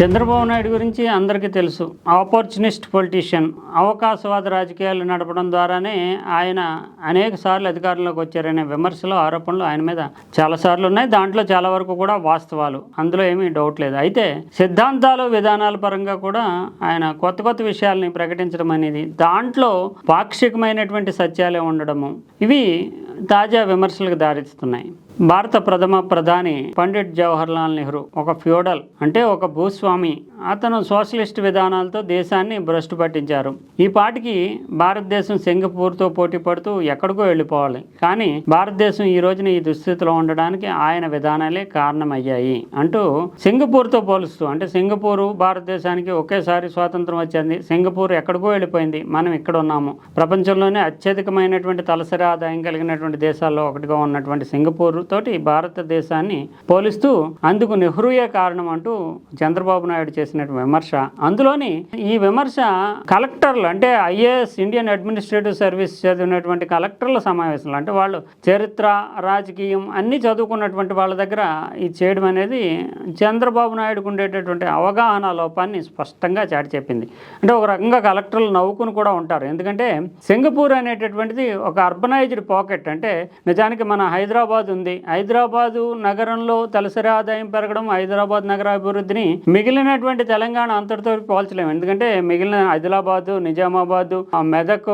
చంద్రబాబు నాయుడు గురించి అందరికీ తెలుసు. Opportunist politician. అవకాశవాద రాజకీయాలు నడపడం ద్వారానే ఆయన అనేక సార్లు అధికారంలోకి వచ్చారనే విమర్శలు ఆరోపణలు ఆయన మీద చాలా సార్లు ఉన్నాయి. దాంట్లో చాలా వరకు కూడా వాస్తవాలు. అందులో ఏమీ డౌట్ లేదు. అయితే సిద్ధాంతాలు విధానాల పరంగా కూడా ఆయన కొత్త కొత్త విషయాల్ని ప్రకటించడం అనేది దాంట్లో పాక్షికమైనటువంటి సత్యాలే ఉండడము ఇవి తాజా విమర్శలకు దారిస్తున్నాయి భారత ప్రథమ ప్రధాని పండిట్ జవహర్ లాల్ నెహ్రూ ఒక ఫ్యూడల్ అంటే ఒక భూస్వామి. అతను సోషలిస్ట్ విధానాలతో దేశాన్ని భ్రష్టు పట్టించారు. ఈ పాటికి భారతదేశం సింగపూర్తో పోటీ పడుతూ ఎక్కడికో వెళ్ళిపోవాలి. కానీ భారతదేశం ఈ రోజున ఈ దుస్థితిలో ఉండడానికి ఆయన విధానాలే కారణమయ్యాయి అంటూ సింగపూర్తో పోలుస్తూ అంటే సింగపూరు భారతదేశానికి ఒకేసారి స్వాతంత్రం వచ్చింది. సింగపూర్ ఎక్కడికో వెళ్ళిపోయింది. మనం ఇక్కడ ఉన్నాము. ప్రపంచంలోనే అత్యధికమైనటువంటి తలసరి ఆదాయం కలిగినటువంటి దేశాల్లో ఒకటిగా ఉన్నటువంటి సింగపూర్ తోటి భారతదేశాన్ని పోలిస్తూ అందుకు నెహ్రూయే కారణం అంటూ చంద్రబాబు నాయుడు చేసిన విమర్శ. అందులోని ఈ విమర్శ కలెక్టర్లు అంటే ఐఏఎస్ ఇండియన్ అడ్మినిస్ట్రేటివ్ సర్వీస్ చదివినటువంటి కలెక్టర్ల సమావేశంలో అంటే వాళ్ళు చరిత్ర రాజకీయం అన్నీ చదువుకున్నటువంటి వాళ్ళ దగ్గర ఇది చేయడం అనేది చంద్రబాబు నాయుడుకు ఉండేటటువంటి అవగాహన లోపాన్ని స్పష్టంగా చాటి చెప్పింది. అంటే ఒక రకంగా కలెక్టర్లు నవ్వుకుని కూడా ఉంటారు. ఎందుకంటే సింగపూర్ అనేటటువంటిది ఒక అర్బనైజ్డ్ పాకెట్. అంటే నిజానికి మన హైదరాబాద్ ఉంది హైదరాబాదు నగరంలో తలసరి ఆదాయం పెరగడం హైదరాబాద్ నగర అభివృద్ధిని మిగిలినటువంటి తెలంగాణ అంతటితో పోల్చలేము. ఎందుకంటే మిగిలిన ఆదిలాబాదు నిజామాబాదు ఆ మెదక్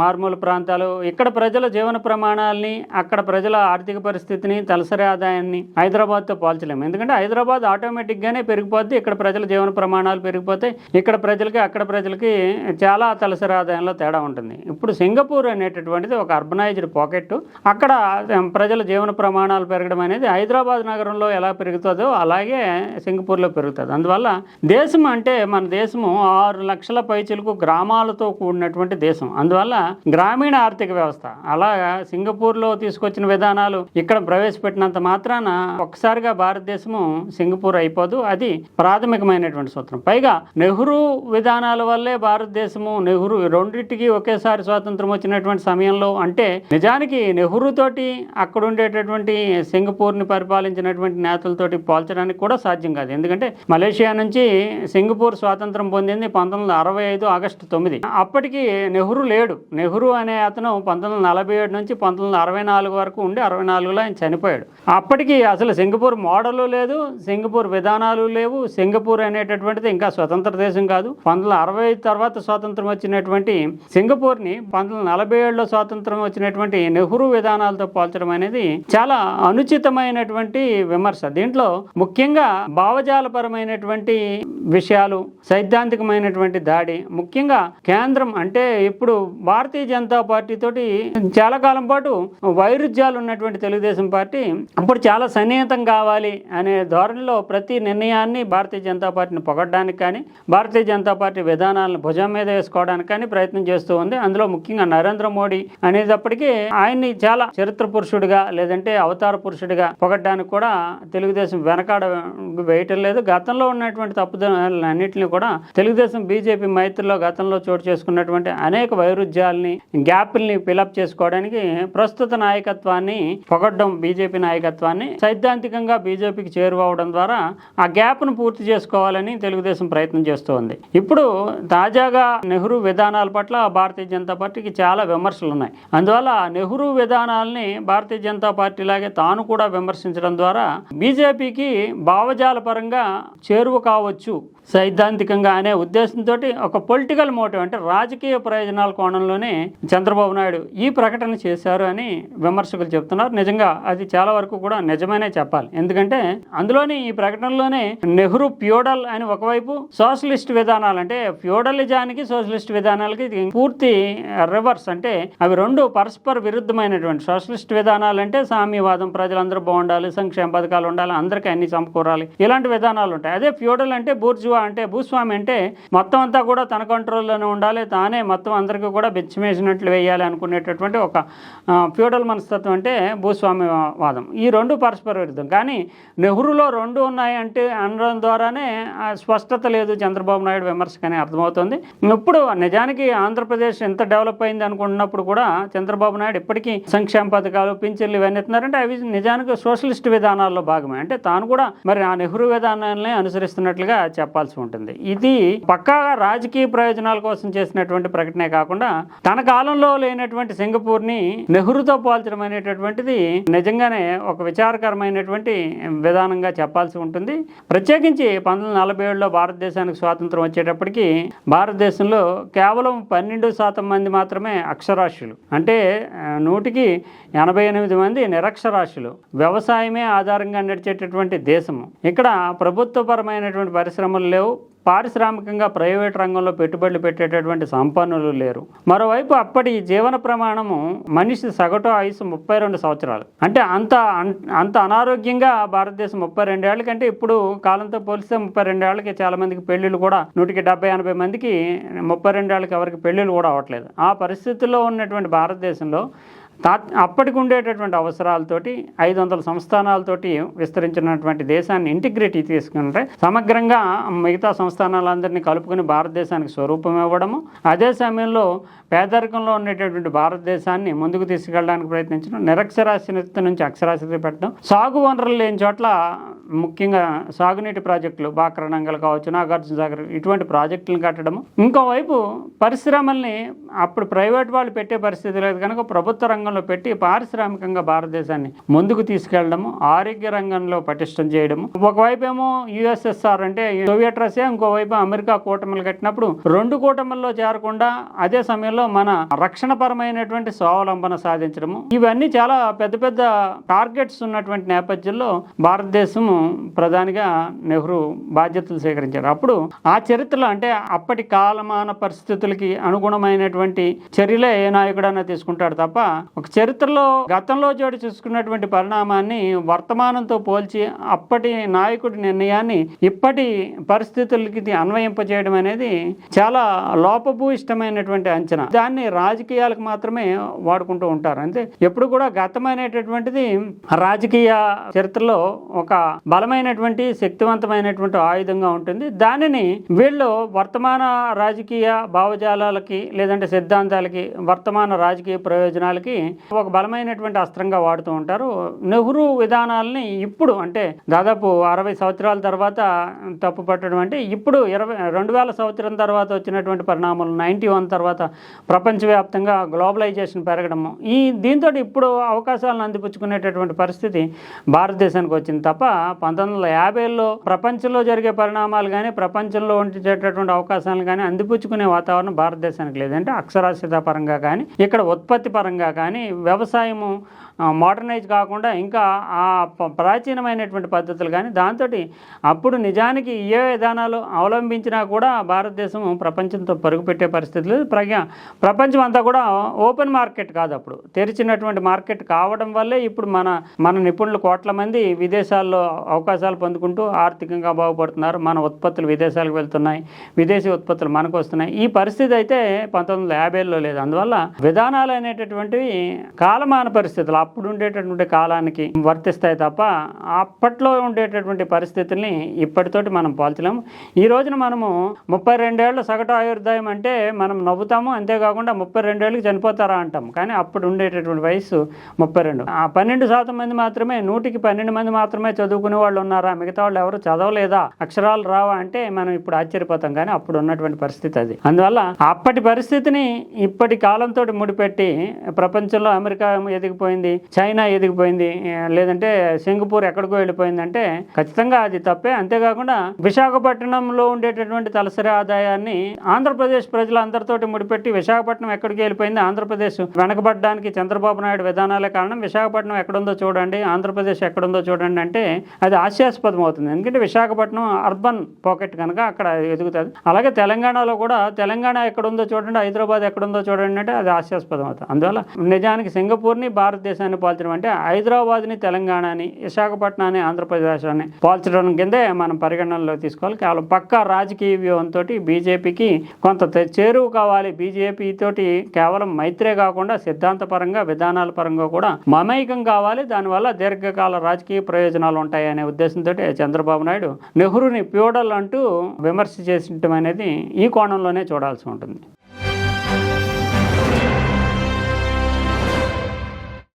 మారుమూల ప్రాంతాలు ఇక్కడ ప్రజల జీవన ప్రమాణాలని అక్కడ ప్రజల ఆర్థిక పరిస్థితిని తలసరి ఆదాయాన్ని హైదరాబాద్తో పోల్చలేము. ఎందుకంటే హైదరాబాద్ ఆటోమేటిక్గానే పెరిగిపోద్ది ఇక్కడ ప్రజల జీవన ప్రమాణాలు పెరిగిపోతే ఇక్కడ ప్రజలకి అక్కడ ప్రజలకి చాలా తలసరి ఆదాయంలో తేడా ఉంటుంది. ఇప్పుడు సింగపూర్ అనేటటువంటిది ఒక అర్బనైజ్డ్ పాకెట్ అక్కడ ప్రజల జీవన ప్రమాణాలు పెరగడం అనేది హైదరాబాద్ నగరంలో ఎలా పెరుగుతుందో అలాగే సింగపూర్లో పెరుగుతుంది. అందువల్ల దేశం అంటే మన దేశము ఆరు లక్షల పైచులకు గ్రామాలతో కూడినటువంటి దేశం. అందువల్ల గ్రామీణ ఆర్థిక వ్యవస్థ. అలాగా సింగపూర్లో తీసుకొచ్చిన విధానాలు ఇక్కడ ప్రవేశపెట్టినంత మాత్రాన ఒక్కసారిగా భారతదేశము సింగపూర్ అయిపోదు. అది ప్రాథమికమైనటువంటి సూత్రం. పైగా నెహ్రూ విధానాల వల్లే భారతదేశము నెహ్రూ రెండింటికి ఒకేసారి స్వాతంత్రం వచ్చినటువంటి సమయంలో అంటే నిజానికి నెహ్రూ తోటి అక్కడ ఉండేటటువంటి సింగపూర్ని పరిపాలించినటువంటి నేతలతోటి పోల్చడానికి కూడా సాధ్యం కాదు. ఎందుకంటే మలేషియా నుంచి సింగపూర్ స్వాతంత్రం పొందింది పంతొమ్మిది వందల అరవై ఐదు ఆగస్టు తొమ్మిది. అప్పటికి నెహ్రూ లేడు. నెహ్రూ అనే అతను పంతొమ్మిది వందల నలభై ఏడు నుంచి పంతొమ్మిది వందల అరవై నాలుగు వరకు ఉండి అరవై నాలుగులో ఆయన చనిపోయాడు. అప్పటికి అసలు సింగపూర్ మోడలు లేదు సింగపూర్ విధానాలు లేవు సింగపూర్ అనేటటువంటిది ఇంకా స్వతంత్ర దేశం కాదు. పంతొమ్మిది అరవై ఐదు తర్వాత స్వాతంత్రం వచ్చినటువంటి సింగపూర్ని పంతొమ్మిది నలభై ఏడులో స్వాతంత్రం వచ్చినటువంటి నెహ్రూ విధానాలతో పోల్చడం అనేది చాలా అనుచితమైనటువంటి విమర్శ. దీంట్లో ముఖ్యంగా భావజాలపరమైనటువంటి విషయాలు సైద్ధాంతికమైనటువంటి దాడి ముఖ్యంగా కేంద్రం అంటే ఇప్పుడు భారతీయ జనతా పార్టీ తోటి చాలా కాలం పాటు వైరుధ్యాలు ఉన్నటువంటి తెలుగుదేశం పార్టీ అప్పుడు చాలా సన్నిహితం కావాలి అనే ధోరణిలో ప్రతి నిర్ణయాన్ని భారతీయ జనతా పార్టీని పొగడడానికి కానీ భారతీయ జనతా పార్టీ విధానాలను భుజం మీద వేసుకోవడానికి కానీ ప్రయత్నం చేస్తూ ఉంది. అందులో ముఖ్యంగా నరేంద్ర మోడీ అనేటప్పటికీ ఆయన్ని చాలా చరిత్ర పురుషుడిగా లేదంటే అవతార పురుషుడిగా పొగడ్డానికి కూడా తెలుగుదేశం వెనకాడ వేయటం లేదు. గతంలో ఉన్నటువంటి తప్పుదలన్నింటినీ కూడా తెలుగుదేశం బీజేపీ మైత్రిలో గతంలో చోటు చేసుకున్నటువంటి అనేక వైరుధ్యాలని గ్యాప్ల్ని ఫిలప్ చేసుకోవడానికి ప్రస్తుత నాయకత్వాన్ని పొగడ్డం బీజేపీ నాయకత్వాన్ని సైద్ధాంతికంగా బీజేపీకి చేరువవడం ద్వారా ఆ గ్యాప్ను పూర్తి చేసుకోవాలని తెలుగుదేశం ప్రయత్నం చేస్తోంది. ఇప్పుడు తాజాగా నెహ్రూ విధానాల పట్ల భారతీయ జనతా పార్టీకి చాలా విమర్శలు ఉన్నాయి అందువల్ల నెహ్రూ విధానాల్ని భారతీయ జనతా పార్టీ అలాగే తాను కూడా విమర్శించడం ద్వారా బీజేపీకి భావజాల పరంగా చేరువ కావచ్చు. సైద్ధాంతికంగా అనే ఉద్దేశంతో ఒక పొలిటికల్ మోటివ్ అంటే రాజకీయ ప్రయోజనాల కోణంలోనే చంద్రబాబు నాయుడు ఈ ప్రకటన చేశారు అని విమర్శకులు చెప్తున్నారు. నిజంగా అది చాలా వరకు కూడా నిజమనే చెప్పాలి. ఎందుకంటే అందులోని ఈ ప్రకటనలోనే నెహ్రూ ప్యూడల్ అని ఒకవైపు సోషలిస్ట్ విధానాలు అంటే ఫ్యూడలిజానికి సోషలిస్ట్ విధానాలకి పూర్తి రివర్స్ అంటే అవి రెండు పరస్పర విరుద్ధమైనటువంటి సోషలిస్ట్ విధానాలు అంటే సామ్యవాదం ప్రజలందరూ బాగుండాలి సంక్షేమ పథకాలు ఉండాలి అందరికీ అన్ని సమకూరాలి ఇలాంటి విధానాలు ఉంటాయి. అదే ఫ్యూడల్ అంటే బూర్జువా అంటే భూస్వామి అంటే మొత్తం అంతా కూడా తన కంట్రోల్లోనే ఉండాలి. తానే మొత్తం అందరికీ కూడా బెచ్చమేసినట్లు వేయాలి అనుకునేటటువంటి ఒక ఫ్యూడల్ మనస్తత్వం అంటే భూస్వామి వాదం. ఈ రెండు పరస్పర విరుద్ధం. కానీ నెహ్రూలో రెండు ఉన్నాయి అంటే అనడం ద్వారానే స్పష్టత లేదు చంద్రబాబు నాయుడు విమర్శకని అర్థమవుతుంది. ఇప్పుడు నిజానికి ఆంధ్రప్రదేశ్ ఎంత డెవలప్ అయింది అనుకుంటున్నప్పుడు కూడా చంద్రబాబు నాయుడు ఇప్పటికీ సంక్షేమ పథకాలు పింఛన్లు ఇవన్నీ ఎత్తున్నారంటే అవి నిజానికి సోషలిస్ట్ విధానాల్లో భాగమే. అంటే తాను కూడా మరి ఆ నెహ్రూ విధానాలనే అనుసరిస్తున్నట్లుగా చెప్పాల్సి చెప్పాల్సి ఉంటుంది. ఇది పక్కాగా రాజకీయ ప్రయోజనాల కోసం చేసినటువంటి ప్రకటనే కాకుండా తన కాలంలో లేనటువంటి సింగపూర్ని నెహ్రూతో పోల్చడం అనేటటువంటిది నిజంగానే ఒక విచారకరమైనటువంటి విధానంగా చెప్పాల్సి ఉంటుంది. ప్రత్యేకించి పంతొమ్మిది నలభై ఏడులో భారతదేశానికి స్వాతంత్రం వచ్చేటప్పటికి భారతదేశంలో కేవలం పన్నెండు శాతం మంది మాత్రమే అక్షరాస్యులు. అంటే నూటికి ఎనభై ఎనిమిది మంది నిరక్షరాస్యులు. వ్యవసాయమే ఆధారంగా నడిచేటటువంటి దేశము. ఇక్కడ ప్రభుత్వపరమైనటువంటి పరిశ్రమలు లేవు. పారిశ్రామికంగా ప్రైవేట్ రంగంలో పెట్టుబడులు పెట్టేటటువంటి సంపన్నులు లేరు. మరోవైపు అప్పటి జీవన ప్రమాణము మనిషి సగటు ఆయుసు ముప్పై రెండు సంవత్సరాలు. అంటే అంత అన్- అంత అనారోగ్యంగా భారతదేశం ముప్పై రెండేళ్ళ కంటే ఇప్పుడు కాలంతో పోలిస్తే ముప్పై రెండేళ్ళకి చాలా మందికి పెళ్ళిళ్ళు కూడా నూటికి డెబ్బై ఎనభై మందికి ముప్పై రెండేళ్ళకి ఎవరికి పెళ్ళిళ్ళు కూడా అవ్వట్లేదు. ఆ పరిస్థితుల్లో ఉన్నటువంటి భారతదేశంలో తా అప్పటికి ఉండేటటువంటి అవసరాలతోటి ఐదు వందల సంస్థానాలతోటి విస్తరించినటువంటి దేశాన్ని ఇంటిగ్రిటీ తీసుకుంటే సమగ్రంగా మిగతా సంస్థానాలందరినీ కలుపుకొని భారతదేశానికి స్వరూపం ఇవ్వడము అదే సమయంలో పేదరికంలో ఉండేటటువంటి భారతదేశాన్ని ముందుకు తీసుకెళ్ళడానికి ప్రయత్నించడం నిరక్షరాస్యత నుంచి అక్షరాస్యత పెట్టడం సాగు వనరులు లేని చోట్ల ముఖ్యంగా సాగునీటి ప్రాజెక్టులు బాక్రణంగల్ కావచ్చు నాగార్జున సాగర్ ఇటువంటి ప్రాజెక్టులను కట్టడము. ఇంకోవైపు పరిశ్రమల్ని అప్పుడు ప్రైవేట్ వాళ్ళు పెట్టే పరిస్థితి లేదు. కనుక ప్రభుత్వ రంగంలో పెట్టి పారిశ్రామికంగా భారతదేశాన్ని ముందుకు తీసుకెళ్ళడము ఆరోగ్య రంగంలో పటిష్టం చేయడము. ఒకవైపు ఏమో యుఎస్ఎస్ఆర్ అంటే సోవియట్ రష్యా ఇంకోవైపు అమెరికా కూటమిలు కట్టినప్పుడు రెండు కూటమిల్లో చేరకుండా అదే సమయంలో మన రక్షణపరమైనటువంటి స్వావలంబన సాధించడము. ఇవన్నీ చాలా పెద్ద పెద్ద టార్గెట్స్ ఉన్నటువంటి నేపథ్యంలో భారతదేశము ప్రధానిగా నెహ్రూ బాధ్యతలు స్వీకరించారు. అప్పుడు ఆ చరిత్రలో అంటే అప్పటి కాలమాన పరిస్థితులకి అనుగుణమైనటువంటి చర్యలే ఏ నాయకుడైనా తీసుకుంటాడు తప్ప ఒక చరిత్రలో గతంలో చోటు చూసుకున్నటువంటి పరిణామాన్ని వర్తమానంతో పోల్చి అప్పటి నాయకుడి నిర్ణయాన్ని ఇప్పటి పరిస్థితులకి అన్వయింపజేయడం అనేది చాలా లోపభూయిష్టమైనటువంటి అంచనా. దాన్ని రాజకీయాలకు మాత్రమే వాడుకుంటూ ఉంటారు. అంతే. ఎప్పుడు కూడా గతమైనటువంటిది రాజకీయ చరిత్రలో ఒక బలమైనటువంటి శక్తివంతమైనటువంటి ఆయుధంగా ఉంటుంది. దానిని వీళ్ళు వర్తమాన రాజకీయ భావజాలాలకి లేదంటే సిద్ధాంతాలకి వర్తమాన రాజకీయ ప్రయోజనాలకి ఒక బలమైనటువంటి అస్త్రంగా వాడుతూ ఉంటారు. నెహ్రూ విధానాలని ఇప్పుడు అంటే దాదాపు అరవై సంవత్సరాల తర్వాత తప్పు పట్టడం అంటే ఇప్పుడు ఇరవై రెండు వేల సంవత్సరం తర్వాత వచ్చినటువంటి పరిణామాలు నైంటీ వన్ తర్వాత ప్రపంచవ్యాప్తంగా గ్లోబలైజేషన్ పెరగడము ఈ దీంతో ఇప్పుడు అవకాశాలను అందిపుచ్చుకునేటటువంటి పరిస్థితి భారతదేశానికి వచ్చింది తప్ప పంతొమ్మిది వందల యాభైలో ప్రపంచంలో జరిగే పరిణామాలు కానీ ప్రపంచంలో ఉంచేటటువంటి అవకాశాలు కానీ అందిపుచ్చుకునే వాతావరణం భారతదేశానికి లేదంటే అక్షరాస్యత పరంగా కానీ ఇక్కడ ఉత్పత్తి పరంగా కానీ వ్యవసాయము మోడర్నైజ్ కాకుండా ఇంకా ఆ ప్రాచీనమైనటువంటి పద్ధతులు కానీ దాంతో అప్పుడు నిజానికి ఏ విధానాలు అవలంబించినా కూడా భారతదేశం ప్రపంచంతో పరుగు పెట్టే పరిస్థితి లేదు. ప్రజ్ఞ ప్రపంచం అంతా కూడా ఓపెన్ మార్కెట్ కాదు అప్పుడు. తెరిచినటువంటి మార్కెట్ కావడం వల్లే ఇప్పుడు మన మన నిపుణులు కోట్ల మంది విదేశాల్లో అవకాశాలు పొందుకుంటూ ఆర్థికంగా బాగుపడుతున్నారు. మన ఉత్పత్తులు విదేశాలకు వెళ్తున్నాయి. విదేశీ ఉత్పత్తులు మనకు వస్తున్నాయి. ఈ పరిస్థితి అయితే పంతొమ్మిది వందల యాభైలో లేదు. అందువల్ల విధానాలు అనేటటువంటివి కాలమాన పరిస్థితులు. అప్పుడు ఉండేటటువంటి కాలానికి వర్తిస్తాయి తప్ప అప్పట్లో ఉండేటటువంటి పరిస్థితుల్ని ఇప్పటితోటి మనం పోల్చలేము. ఈ రోజున మనము ముప్పై రెండేళ్ళ సగటు ఆయుర్దాయం అంటే మనం నవ్వుతాము. అంతేకాకుండా ముప్పై రెండేళ్ళకి చనిపోతారా అంటాం. కానీ అప్పుడు ఉండేటటువంటి వయసు ముప్పై రెండు. ఆ పన్నెండు శాతం మంది మాత్రమే నూటికి పన్నెండు మంది మాత్రమే చదువుకునే వాళ్ళు ఉన్నారా? మిగతా వాళ్ళు ఎవరు చదవలేదా? అక్షరాలు రావా అంటే మనం ఇప్పుడు ఆశ్చర్యపోతాం కానీ అప్పుడు ఉన్నటువంటి పరిస్థితి అది. అందువల్ల అప్పటి పరిస్థితిని ఇప్పటి కాలంతో ముడిపెట్టి ప్రపంచంలో అమెరికా ఎదిగిపోయింది చైనా ఎదిగిపోయింది లేదంటే సింగపూర్ ఎక్కడికో వెళ్ళిపోయిందంటే ఖచ్చితంగా అది తప్పే. అంతేకాకుండా విశాఖపట్నంలో ఉండేటటువంటి తలసరి ఆదాయాన్ని ఆంధ్రప్రదేశ్ ప్రజలందరితోటి ముడిపెట్టి విశాఖపట్నం ఎక్కడికి వెళ్ళిపోయింది? ఆంధ్రప్రదేశ్ వెనకబడ్డానికి చంద్రబాబు నాయుడు విధానాలే కారణం. విశాఖపట్నం ఎక్కడుందో చూడండి ఆంధ్రప్రదేశ్ ఎక్కడుందో చూడండి అంటే అది హాస్యాస్పదం అవుతుంది. ఎందుకంటే విశాఖపట్నం అర్బన్ పాకెట్ కనుక అక్కడ ఎదుగుతుంది. అలాగే తెలంగాణలో కూడా తెలంగాణ ఎక్కడుందో చూడండి హైదరాబాద్ ఎక్కడుందో చూడండి అంటే అది హాస్యాస్పదం అవుతుంది. అందువల్ల నిజానికి సింగపూర్ని భారతదేశాన్ని పోల్చడం అంటే హైదరాబాద్ని తెలంగాణని విశాఖపట్నాన్ని ఆంధ్రప్రదేశాన్ని పోల్చడం కిందే మనం పరిగణనలో తీసుకోవాలి. కేవలం పక్కా రాజకీయ వ్యూహంతో బీజేపీకి కొంత చేరువు కావాలి. బీజేపీ తోటి కేవలం మైత్రే కాకుండా సిద్ధాంతపరంగా విధానాల పరంగా కూడా మమైకం కావాలి. దానివల్ల దీర్ఘకాల రాజకీయ ప్రయోజనాలు ఉంటాయి అనే ఉద్దేశంతో చంద్రబాబు నాయుడు నెహ్రూని ప్యూడల్ అంటూ విమర్శ చేసింటం అనేది ఈ కోణంలోనే చూడాల్సి ఉంటుంది.